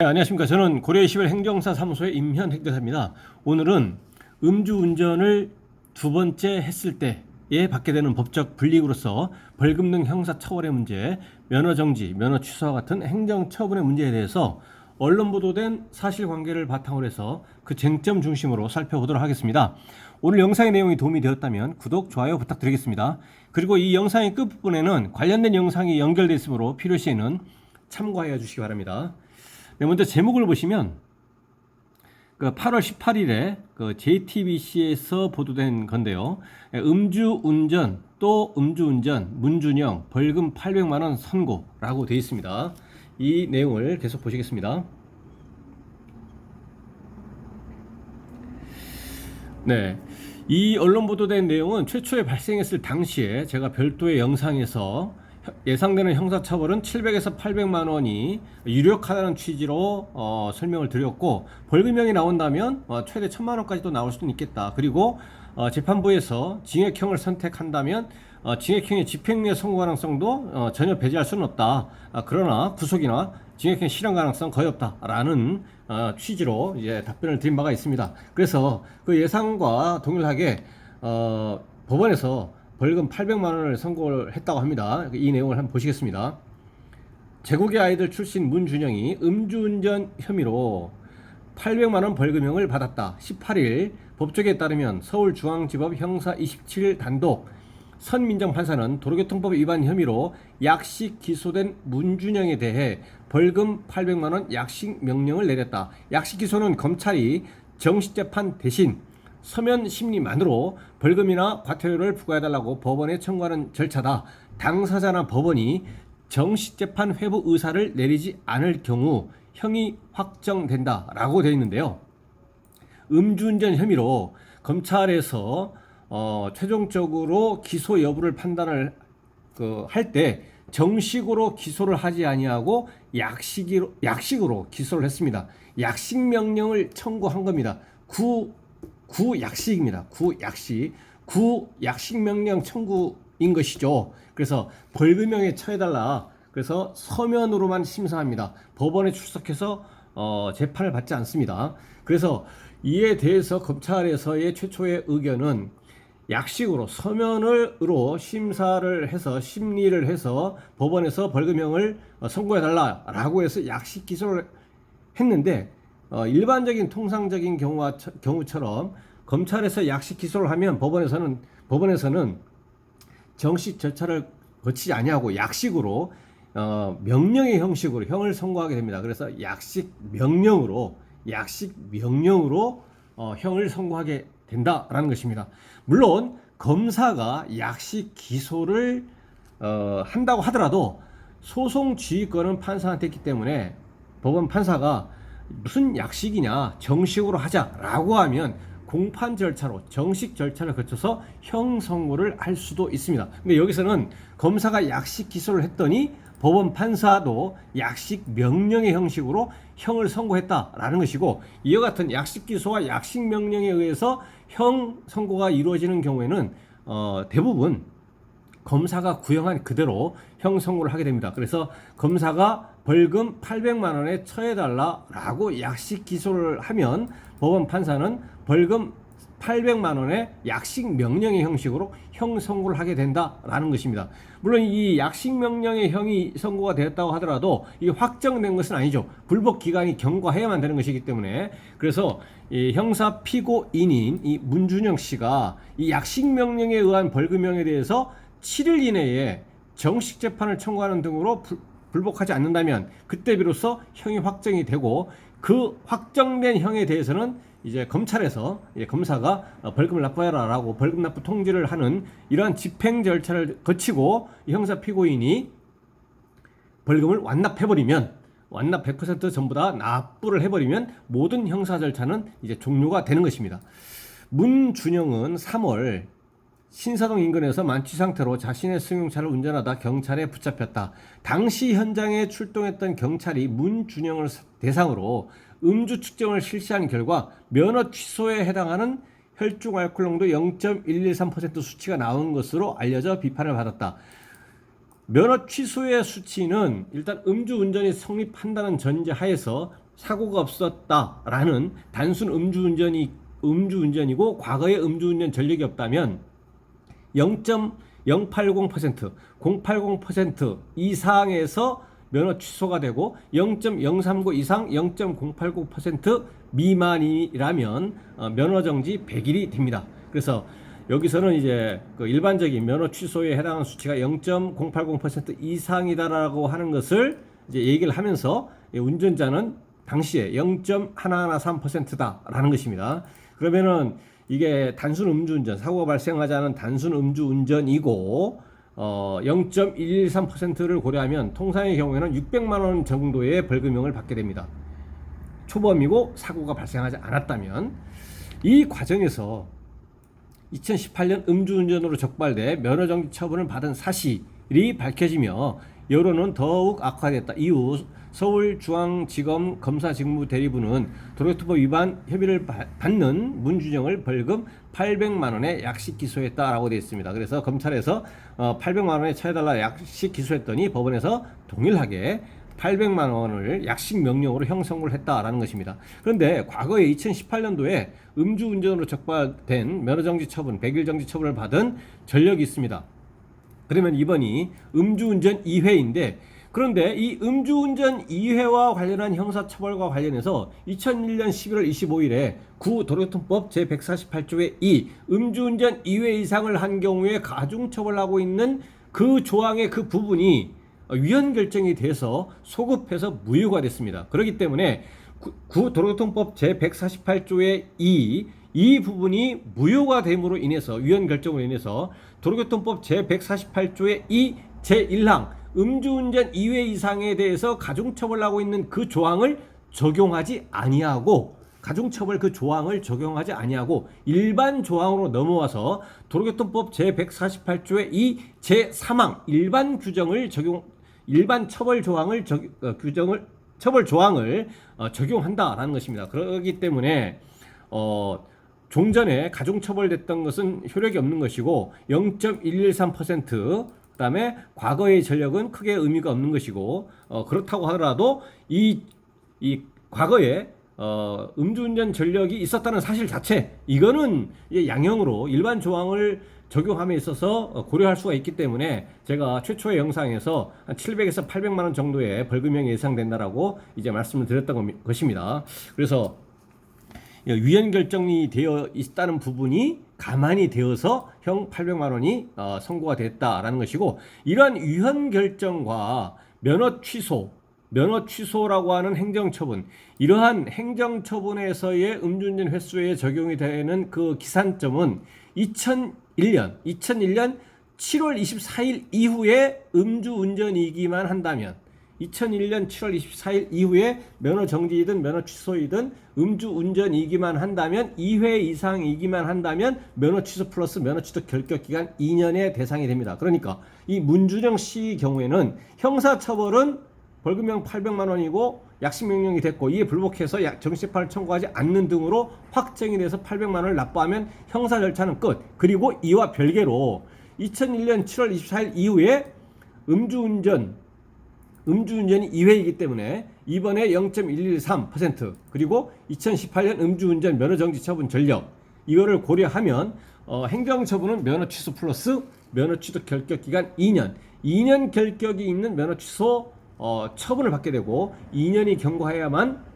네, 안녕하십니까. 저는 고려시별 행정사 사무소의 임현 행정사입니다. 오늘은 음주운전을 두 번째 했을 때에 받게 되는 법적 불이익으로서 벌금 등 형사 처벌의 문제, 면허 정지, 면허 취소와 같은 행정 처분의 문제에 대해서 언론 보도된 사실관계를 바탕으로 해서 그 쟁점 중심으로 살펴보도록 하겠습니다. 오늘 영상의 내용이 도움이 되었다면 구독, 좋아요 부탁드리겠습니다. 그리고 이 영상의 끝부분에는 관련된 영상이 연결되어 있으므로 필요시에는 참고하여 주시기 바랍니다. 네, 먼저 제목을 보시면 그 8월 18일에 그 JTBC에서 보도된 건데요. 예, 음주운전 또 음주운전 문준영 벌금 800만 원 선고라고 되어 있습니다. 이 내용을 계속 보시겠습니다. 네. 이 언론 보도된 내용은 최초에 발생했을 당시에 제가 별도의 영상에서 예상되는 형사처벌은 700에서 800만 원이 유력하다는 취지로 어, 설명을 드렸고 벌금형이 나온다면 어, 최대 1000만 원까지 도 나올 수는 있겠다. 그리고 어, 재판부에서 징역형을 선택한다면 어, 징역형의 집행유예 선고 가능성도 어, 전혀 배제할 수는 없다. 아, 그러나 구속이나 징역형 실현 가능성 거의 없다라는 어, 취지로 이제 답변을 드린 바가 있습니다. 그래서 그 예상과 동일하게 어, 법원에서 벌금 800만 원을 선고를 했다고 합니다. 이 내용을 한번 보시겠습니다. 제국의 아이들 출신 문준영이 음주운전 혐의로 800만 원 벌금형을 받았다. 18일 법조계에 따르면 서울중앙지법 형사 27 단독 선민정 판사는 도로교통법 위반 혐의로 약식 기소된 문준영에 대해 벌금 800만 원 약식 명령을 내렸다. 약식 기소는 검찰이 정식 재판 대신 서면 심리만으로 벌금이나 과태료를 부과해달라고 법원에 청구하는 절차다. 당사자나 법원이 정식 재판 회부 의사를 내리지 않을 경우 형이 확정된다라고 되어 있는데요. 음주운전 혐의로 검찰에서 어, 최종적으로 기소 여부를 판단을 그, 할 때 정식으로 기소를 하지 아니하고 약식으로 약식으로 기소를 했습니다. 약식 명령을 청구한 겁니다. 구 구약식입니다. 구약식. 구약식 명령 청구인 것이죠. 그래서 벌금형에 처해달라. 그래서 서면으로만 심사합니다. 법원에 출석해서 어, 재판을 받지 않습니다. 그래서 이에 대해서 검찰에서의 최초의 의견은 약식으로 서면으로 심사를 해서 심리를 해서 법원에서 벌금형을 어, 선고해 달라라고 해서 약식 기소를 했는데 어, 일반적인 통상적인 경우와 경우처럼 검찰에서 약식 기소를 하면 법원에서는 법원에서는 정식 절차를 거치지 아니하고 약식으로 어, 명령의 형식으로 형을 선고하게 됩니다. 그래서 약식 명령으로 약식 명령으로 어, 형을 선고하게 된다라는 것입니다. 물론 검사가 약식 기소를 어, 한다고 하더라도 소송 지휘권은 판사한테 있기 때문에 법원 판사가 무슨 약식이냐 정식으로 하자라고 하면 공판 절차로 정식 절차를 거쳐서 형 선고를 할 수도 있습니다. 근데 여기서는 검사가 약식 기소를 했더니 법원 판사도 약식 명령의 형식으로 형을 선고했다라는 것이고 이와 같은 약식 기소와 약식 명령에 의해서 형 선고가 이루어지는 경우에는 어, 대부분 검사가 구형한 그대로 형 선고를 하게 됩니다. 그래서 검사가 벌금 800만 원에 처해달라라고 약식 기소를 하면 법원 판사는 벌금 800만 원의 약식 명령의 형식으로 형 선고를 하게 된다라는 것입니다. 물론 이 약식 명령의 형이 선고가 되었다고 하더라도 이게 확정된 것은 아니죠. 불법 기간이 경과해야만 되는 것이기 때문에 그래서 이 형사 피고인인 이 문준영 씨가 이 약식 명령에 의한 벌금형에 대해서 7일 이내에 정식 재판을 청구하는 등으로 불, 불복하지 않는다면 그때 비로소 형이 확정이 되고 그 확정된 형에 대해서는 이제 검찰에서 이제 검사가 어, 벌금을 납부해라라고 벌금 납부 통지를 하는 이러한 집행 절차를 거치고 형사 피고인이 벌금을 완납해버리면 완납 100% 전부 다 납부를 해버리면 모든 형사 절차는 이제 종료가 되는 것입니다. 문준영은 3월 신사동 인근에서 만취 상태로 자신의 승용차를 운전하다 경찰에 붙잡혔다. 당시 현장에 출동했던 경찰이 문준영을 대상으로 음주 측정을 실시한 결과 면허 취소에 해당하는 혈중 알코올 농도 0.113% 수치가 나온 것으로 알려져 비판을 받았다. 면허 취소의 수치는 일단 음주 운전이 성립한다는 전제 하에서 사고가 없었다라는 단순 음주 운전이 음주 운전이고 과거에 음주 운전 전력이 없다면 0.080% 080% 이 상에서 면허 취소가 되고 0.039 이상 0.080% 미만이라면 어, 면허 정지 100일이 됩니다. 그래서 여기서는 이제 그 일반적인 면허 취소에 해당하는 수치가 0.080% 이상이다라고 하는 것을 이제 얘기를 하면서 이 운전자는 당시에 0.113%다라는 것입니다. 그러면은 이게 단순 음주운전 사고가 발생하지 않은 단순 음주운전이고 어 0.113%를 고려하면 통상의 경우에는 600만 원 정도의 벌금형을 받게 됩니다. 초범이고 사고가 발생하지 않았다면 이 과정에서 2018년 음주운전으로 적발돼 면허정지 처분을 받은 사실이 밝혀지며 여론은 더욱 악화됐다. 이후 서울중앙지검 검사 직무 대리부는 도로교통법 위반 협의를 바- 받는 문준영을 벌금 800만 원에 약식 기소했다라고 되어 있습니다. 그래서 검찰에서 어, 800만 원에 처해달라 약식 기소했더니 법원에서 동일하게 800만 원을 약식 명령으로 형성을 했다라는 것입니다. 그런데 과거에 2018년도에 음주운전으로 적발된 면허정지 처분, 100일 정지 처분을 받은 전력이 있습니다. 그러면 이번이 음주운전 2회인데 그런데 이 음주운전 2회와 관련한 형사처벌과 관련해서 2001년 11월 25일에 구 도로교통법 제148조의 2 음주운전 2회 이상을 한 경우에 가중처벌하고 있는 그 조항의 그 부분이 위헌 결정이 돼서 소급해서 무효가 됐습니다. 그렇기 때문에 구, 구 도로교통법 제148조의 2 이 부분이 무효가 됨으로 인해서 위헌 결정으로 인해서 도로교통법 제148조의 2 제1항 음주운전 2회 이상에 대해서 가중처벌 하고 있는 그 조항을 적용하지 아니하고 가중처벌 그 조항을 적용하지 아니하고 일반 조항으로 넘어와서 도로교통법 제148조의 2 제3항 일반 규정을 적용 일반 처벌 조항을 적, 어, 규정을 처벌 조항을 어, 적용한다라는 것입니다. 그렇기 때문에 어, 종전에 가중 처벌됐던 것은 효력이 없는 것이고 0.113% 그다음에 과거의 전력은 크게 의미가 없는 것이고 어, 그렇다고 하더라도 이, 이 과거에 어, 음주운전 전력이 있었다는 사실 자체 이거는 양형으로 일반 조항을 적용함에 있어서 어, 고려할 수가 있기 때문에 제가 최초의 영상에서 한 700에서 800만 원 정도의 벌금형이 예상된다라고 이제 말씀을 드렸던 것입니다. 그래서 위헌 결정이 되어 있다는 부분이 가만히 되어서 형 800만 원이 어, 선고가 됐다라는 것이고 이러한 위헌 결정과 면허 취소 면허 취소라고 하는 행정처분 이러한 행정처분에서의 음주운전 횟수에 적용이 되는 그 기산점은 2001년 2001년 7월 24일 이후에 음주운전이기만 한다면 2001년 7월 24일 이후에 면허 정지이든 면허 취소이든 음주 운전이기만 한다면 2회 이상이기만 한다면 면허 취소 플러스 면허 취소 결격 기간 2년의 대상이 됩니다. 그러니까 이 문준영 씨 경우에는 형사 처벌은 벌금형 800만 원이고 약식 명령이 됐고 이에 불복해서 약- 정식판을 청구하지 않는 등으로 확정이 돼서 800만 원을 납부하면 형사 절차는 끝. 그리고 이와 별개로 2001년 7월 24일 이후에 음주운전 음주운전이 2회이기 때문에 이번에 0.113% 그리고 2018년 음주운전 면허정지 처분 전력 이거를 고려하면 어, 행정처분은 면허 취소 플러스 면허 취소 결격 기간 2년. 2년 결격이 있는 면허 취소 어, 처분을 받게 되고 2년이 경과해야만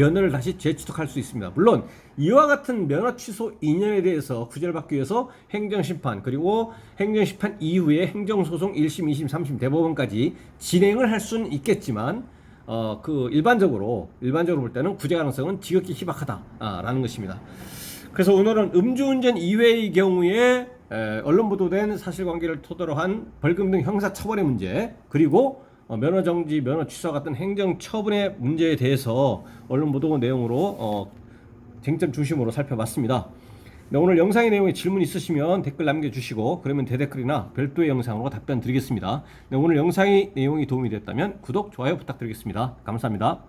면허를 다시 재취득할 수 있습니다. 물론 이와 같은 면허 취소 2년에 대해서 구제를 받기 위해서 행정심판 그리고 행정심판 이후에 행정소송 1심, 2심, 3심 대법원까지 진행을 할 수는 있겠지만 어, 그 일반적으로 일반적으로 볼 때는 구제 가능성은 지극히 희박하다라는 것입니다. 그래서 오늘은 음주운전 2회의 경우에 에, 언론 보도된 사실관계를 토대로 한 벌금 등 형사 처벌의 문제 그리고 어, 면허 정지, 면허 취소 같은 행정 처분의 문제에 대해서 언론 보도 내용으로 어, 쟁점 중심으로 살펴봤습니다. 네, 오늘 영상의 내용에 질문 있으시면 댓글 남겨주시고 그러면 대댓글이나 별도의 영상으로 답변 드리겠습니다. 네, 오늘 영상의 내용이 도움이 됐다면 구독, 좋아요 부탁드리겠습니다. 감사합니다.